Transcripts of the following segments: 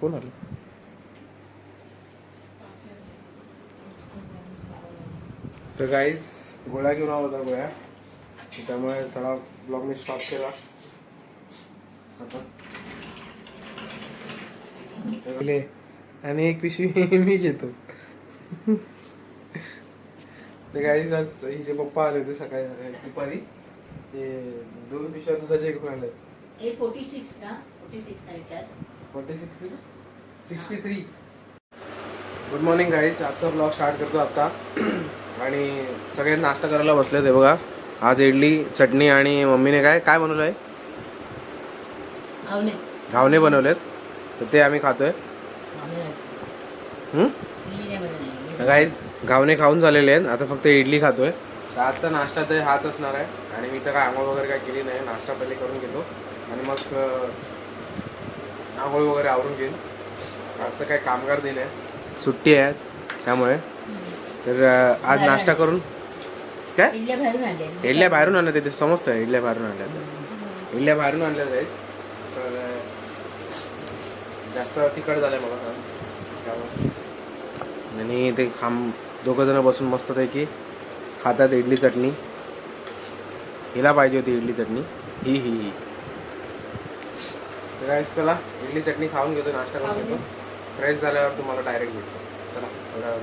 कोण आलं तर गाईज गोळ्या घेऊन आलो होता गोळ्या. त्यामुळे थोडा ब्लॉग मी स्टॉप केला. आता. आणि एक पिशवी मी घेतो. ते गाईज आज हिचे पप्पा आले होते सकाळी सकाळी दुपारी. ते दोन पिशव्या दुधाचे घेऊन आले ए फोर्टी सिक्स ना? Forty six forty sixty sixty three. Good morning guys आजचा ब्लॉग स्टार्ट करतो आता. आणि सगळे नाश्ता करायला बसले ते बघा. आज इडली चटणी आणि मम्मीने काय काय बनवलं आहे घावणे बनवलेत. तर ते आम्ही खातोय? गाईज घावणे खाऊन झालेले आहेत. आता फक्त इडली खातोय. तर आजचा नाश्ता तर हाच असणार आहे. आणि मी तर काय आंघोळ वगैरे काय केली नाही. नाश्ता पहिले करून घेतो. आणि मग आंघोळ वगैरे आवरून घेईन. आज तर काय कामगार दिन आहे सुट्टी आहे आज त्यामुळे. तर आज नाश्ता करून. काय? इडल्या बाहेरून आणल्या तिथे समजतं इडल्या बाहेरून आणल्या त्या इडल्या बाहेरून आणल्या आहेत. तर जास्त तिखट झालंय मला पण. त्यामुळे. आणि ते खांब दोघं जण बसून मस्तपैकी खातात इडली चटणी. हिला पाहिजे होती इडली चटणी. ही ही ही. तर चला इडली चटणी खाऊन घेतो नाश्ता करून घेतो. फ्रेश झाल्यावर तुम्हाला डायरेक्ट भेटतो. चला थोड्या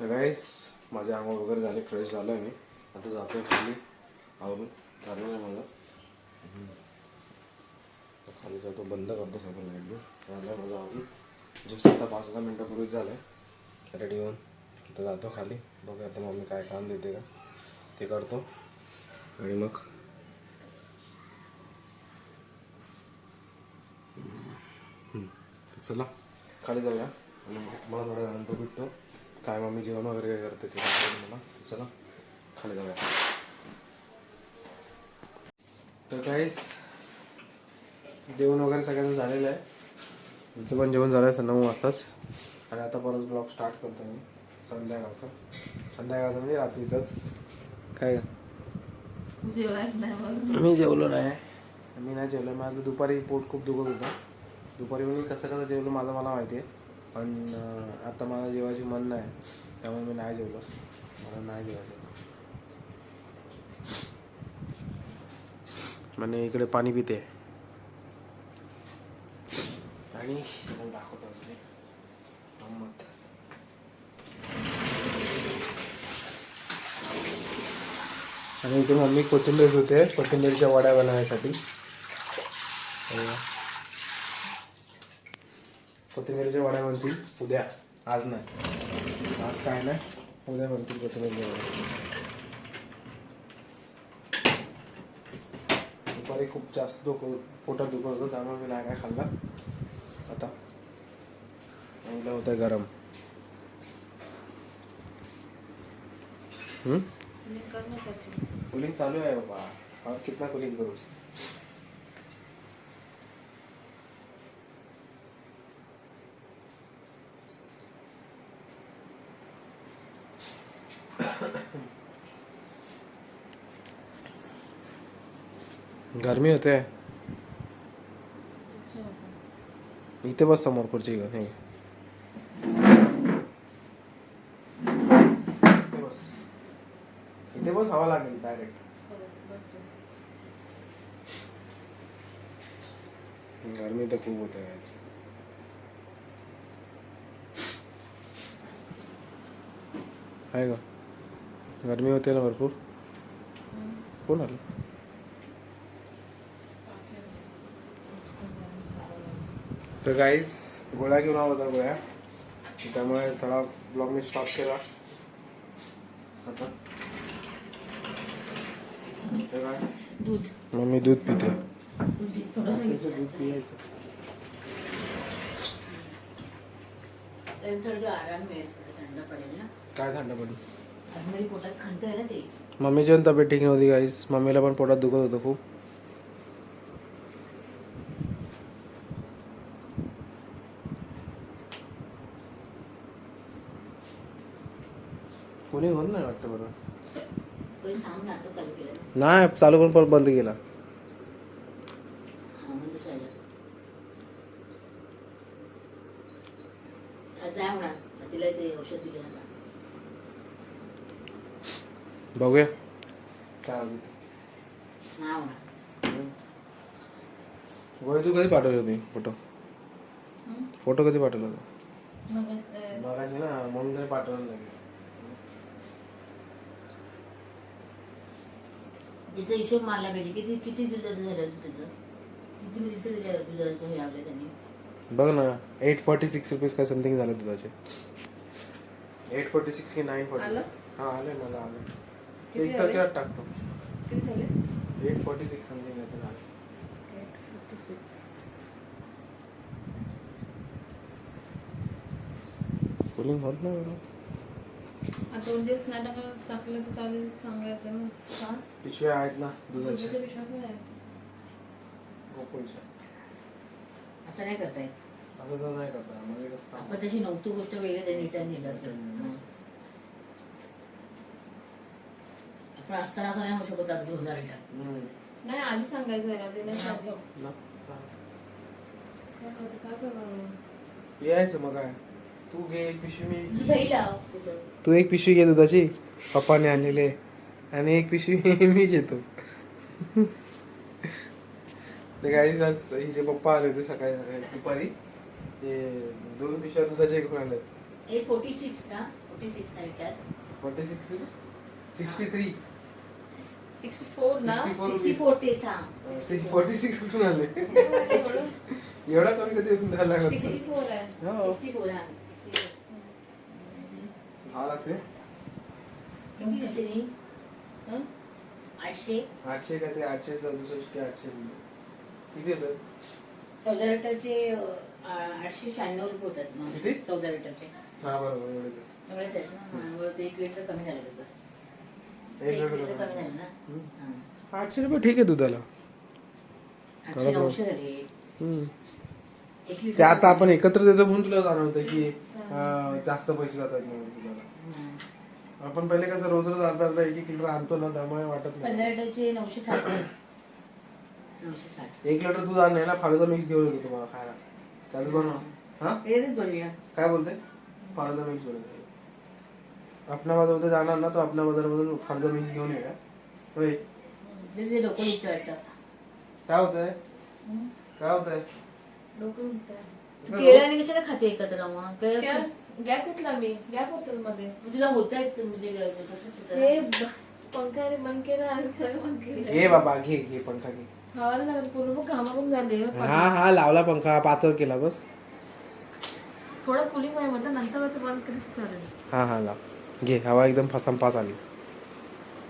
तर गाईस माझे आंघोळ वगैरे झाले फ्रेश झालं मी. आता जातोय खाली आवरून. चालू आहे माझं. खाली जातो बंद करतो सगळं लाइट झालं आहे माझं आवरून. जस्ट आता पाच दहा मिनटापूर्वीच झालं आहे रेडी होऊन. आता जातो खाली. बघूया आता मम्मी काय काम देते का. ते करतो. आणि मग हम्म. तर चला. खाली जाऊया. आणि मला थोड्या वेळानंतर भेटतो. काय मम्मी जेवण वगैरे काय करते ते मला चला. खाली जाऊया. तर काहीच जेवण वगैरे सगळ्यांचं झालेलं आहे. तुमचं पण जेवण झालं आहे नऊ वाजताच. आणि आता परत ब्लॉग स्टार्ट करतो मी. संध्याकाळचा. संध्याकाळचा म्हणजे रात्रीचाच. काय मी जेवलो नाही. मी नाही जेवलो. माझं दुपारी पोट खूप दुखत होतं. दुपारी मी कसं कसं जेवलो माझं मला माहिती आहे. पण आता मला जेवायची मन नाही. त्यामुळे मी नाही जेवलो. मला नाही जेवायचं. म्हणजे इकडे पाणी पिते. आणि दाखवतो गंमत. आणि इथे मम्मी कोथिंबीर होते कोथिंबीरच्या वड्या बनवण्यासाठी. कोथिंबीरच्या वड्या बनतील उद्या. आज नाही. आज काय नाही उद्या बनतील कोथिंबीरच्या वड्या दुपारी खूप जास्त दुख पोटात दुखत होतं त्यामुळे मी नाही काय खाल्ला. आता चांगलं होतं गरम? कूलिंग चालू है बाबा. कितना कूलिंग करूँ? गर्मी होते. इथे बस समोर खुर्ची घेऊन हे. इथे बस. इथे बस हवा लागेल डायरेक्ट गर्मी तर खूप होते guys. आहे का गर्मी होते ना भरपूर. कोण आलं? तर गाईज गोळ्या घेऊन आला होता गोळ्या. त्यामुळे थोडा ब्लॉग मी स्टॉप केला. आता. काय दूध. मग मी दूध पिते. थोडंसं दूध घेतलं असतं. पियायचं त्याने थोडं आराम मिळेल थोडं थंड पडेल ना. काय थंड पडली? आतमध्ये पोटात खंत आहे ना ते. मम्मीची पण तब्येत ठीक नव्हती गाईस मम्मीला पण पोटात दुखत होतं खूप. कोणी होत नाही वाटतं बरोबर नाही चालू करून परत बंद केला. हा, नाही बघूया. काय. नाही गोळी तू कधी पाठवली होती फोटो? हं? फोटो कधी पाठवला होता? मग, अं, बघायचे ना म्हणून तरी पाठवलं लगेच. तिचा हिशोब मारला पाहिजे. किती किती दुधाचं झालं होतं त्याचं किती लिटर दिलं दुधाचं हे लावलं त्यांनी. बघ ना एट फोर्टी सिक्स रुपीज काय समथिंग झालं दुधाचे एट फोर्टी सिक्स की नाईन फोर्टी आलं? हा आले मला आले किती एक आले? टक्क्यात टाकतो. किती झाले? एट फोर्टी सिक्स समथिंग काहीतरी आले कुलिंग होत नाही बरं आता दोन दिवस नाही टाकलं टाकलं तर चालेल चांगलं असेल ना हा? पिशव्या आहेत ना दुधाच्या दुधाच्या पिशव्या पण आहे. गोकुळच्या असं नाही करता येत असं तर नाही करता मध्ये कसं आपण तशी नव्हती गोष्ट वेगळी त्यांनी रिटर्न असेल हम्म. आपण असताना असं नाही होऊ शकत आज घेऊन जा रिटर्न हम्म. नाही आधी सांगायचं याला ते नाही सांगलं ना? काय होतं काय करणार मग? यायचं मग काय तू घे एक पिशवी मी दही लाव. तू एक पिशवी घे दुधाची पप्पाने आणलेले. आणि एक पिशवी मी घेतो. ते काही आज हिचे पप्पा आले होते सकाळी सकाळी दुपारी. ते दोन पिशव्या दुधाचे घेऊन आले हे फोर्टी सिक्स ना? फोर्टी सिक्स ना फोर्टी सिक्स्टी थ्री 64 ना? 64 सिक्स्टी फोर ते सहा. फोर्टी सिक्स कुठून आले एवढं? कमी कधी असून द्यायला लागला? 64 आहे. हो. सिक्स्टी फोर हा हा लागते किती घेतली नी? हं? आठशे आठशे काय ते आठशे सदुसष्ट की आठशे किती येतं चौदा लिटरचे अं, आठशे शहाण्णव रुपये होतात मग किती? चौदा लिटरचे हा बरोबर एवढेच आहे. एवढेच आहेत ना हा, मग ते एक लिटर कमी झालं त्याचं एक एक लिटर लिटर कमी. कमी झालं ना हम्म. हा. आठशे रुपये ठीक आहे दुधाला आठशे बरोबर. नऊशे झाले हम्म. एक लिटर ते आता आपण एकत्र देतो म्हणून तुला जाणवतं की अं, जास्त पैसे जातात म्हणून. आपण पहिले कसं रोज रोज अर्धा अर्धा एक एक लिटर आणतो ना त्यामुळे वाटत पंधरा नाही लिटरचे नऊशे साठ. नऊशे साठ. एक लिटर दूध आणले ना फालुदा मिक्स घेऊन येतो तुम्हाला खायला. त्यात बनव. हा? ते बनवूया. काय बोलते फालुदा मिक्स बनवतो. आपल्या बाजार उद्या जाणार ना तर आपल्या बाजारामधून फालुदा मिक्स घेऊन येऊया. होय? त्याचे डोकं दुखतं वाटतं. काय होतंय? काय होतंय. तू केळं आणि कशाला खाते एकत्र मग? केळं? गॅप घेतला मी गॅप होतो मध्ये तुला होतंयच म्हणजे तसंच होतं. हे ब- पंखाने बंद केला. आणि सगळं बंद केलं. घे बाबा घे घे पंखा घे. हवा लागत पूर्ण घामाघूम झाले. हा हा लावला पंखा पाचवर केला बस. थोडं कुलिंग आहे म्हणतात नंतर ते बंद केलं चालेल. हा हा लाव. घे हवा एकदम फसाम पास आली.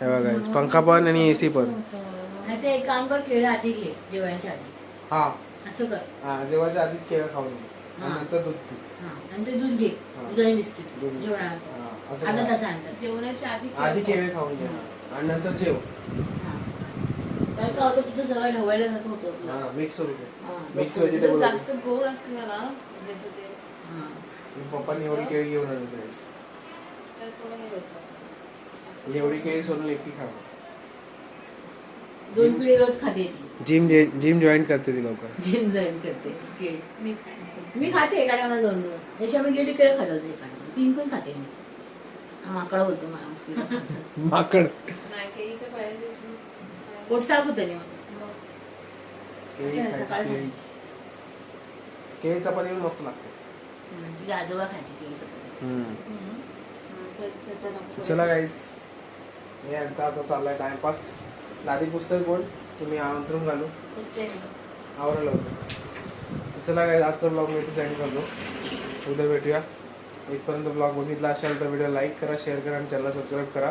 हे बघा पंखा पण आणि एसी पण. नाही ते एक काम कर केळं आधी घे जेवणाच्या आधी. हा. असं कर. हा जेवायच्या आधीच केळं खाऊन घे. हा. नंतर दूध पी हा. नंतर दूध घे. हा. दूध आणि बिस्किट. दूध. हा, असं अर्धा जेवणाच्या आधी आधी केळं केळं खाऊन घे आणि नंतर जेव. काय काय होतं तुझं सगळं ढवळलं सारखं होतं तुला. हा मिक्स होईल हा. मिक्स. व्हेजिटेबल जास्त गोड असलं ना जसं ते. हा. पप्पांनी एवढी केळी घेऊन आली नाहीस. तर थोडं हे होतं. एवढी केळी सोडून एकटी खा दोन पिढी रोज खाते ती. जिम जिम जॉईन करते ती लवकर. जिम जॉईन करते. मी खाईन. मी खाते एका टायमाला दोन दोन. त्याशिवाय मी दीड केळं खाल्लं होतं एका टायमाला तीन पण खाते मी. हा, माकडा बोलतो मला. माकड. नाही केळी तर पाहिजे पोट साफ होतं नाही मग. केळी काय खायची सकाळी केळी. केळी चपाती पण मस्त लागते. हम्म, तुझे आजोबा खायचे चला गाईस यांचा आता चाललाय टाइमपास लादी पुस्तक बोल. तुम्ही आमंत्रण घालू. मी. आवरायला होतं. चला काय आजचा ब्लॉग मी इथे सेंड करतो. उद्या भेटूया. इथपर्यंत ब्लॉग बघितला असाल तर व्हिडिओ लाईक करा शेअर करा आणि चॅनलला सबस्क्राईब करा.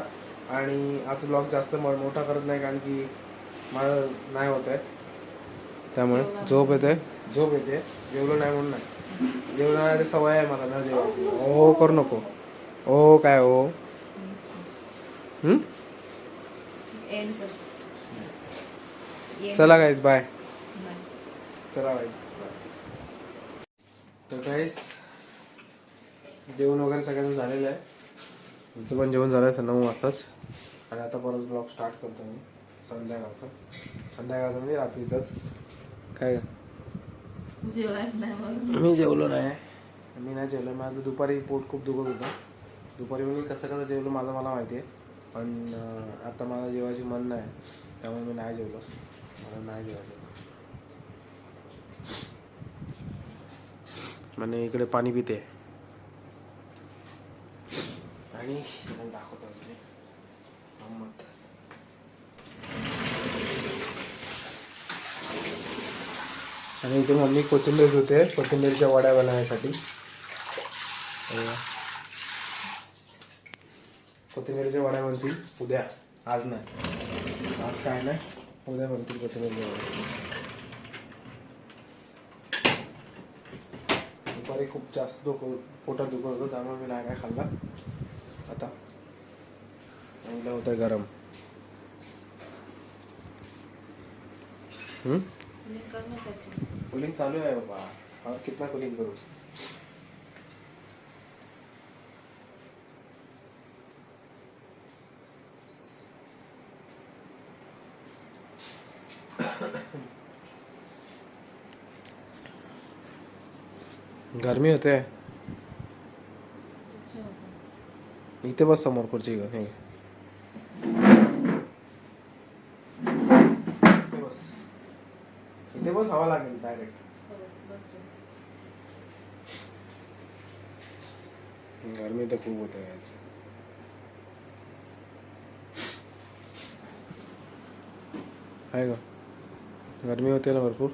आणि आज ब्लॉग जास्त मोठा करत नाही कारण की माझं नाही होत आहे. त्यामुळे झोप येते. झोप येते. जेवलो नाही म्हणून नाही. जेवलो नाही ते सवय आहे मला ना जेवायची ओ करू नको. ओ काय ओ? एंड. चला गाईज बाय. चला बाई तर काहीच जेवण वगैरे सगळ्यांचं झालेलं आहे. तुमचं पण जेवण झालं आहे नऊ वाजताच. आणि आता परत ब्लॉग स्टार्ट करतो मी संध्याकाळचं. संध्याकाळचं म्हणजे रात्रीचंच. काय? मी जेवलो नाही. मी नाही जेवलो माझं दुपारी पोट खूप दुखत होतं. दुपारी मी कसं कसं जेवलो माझं मला माहिती आहे. पण आता मला जेवायची मन नाही त्यामुळे मी नाही जेवलो. मला नाही जेवायचं. आणि इकडे पाणी पिते. आणि दाखवतो गंमत. आणि इथे मम्मी कोथिंबीर धुते कोथिंबीरच्या वड्या बनवण्यासाठी. कोथिंबीरच्या वड्या बनतील उद्या. आज नाही. आज काय नाही. उद्या बनतील कोथिंबीरच्या वड्या. दुपारी खूप जास्त दुख पोटात दुखत होतं त्यामुळे मी नाही काय खाल्ला. आता चांगलं होतं गरम. कूलिंग चालू है बाबा. कितना कूलिंग करूँ? गर्मी होते। इथे बस समोर खुर्ची घेऊन हे. इथे बस. इथे बस हवा लागेल डायरेक्ट गर्मी तर खूप होते आज. आहे का गर्मी होते ना भरपूर.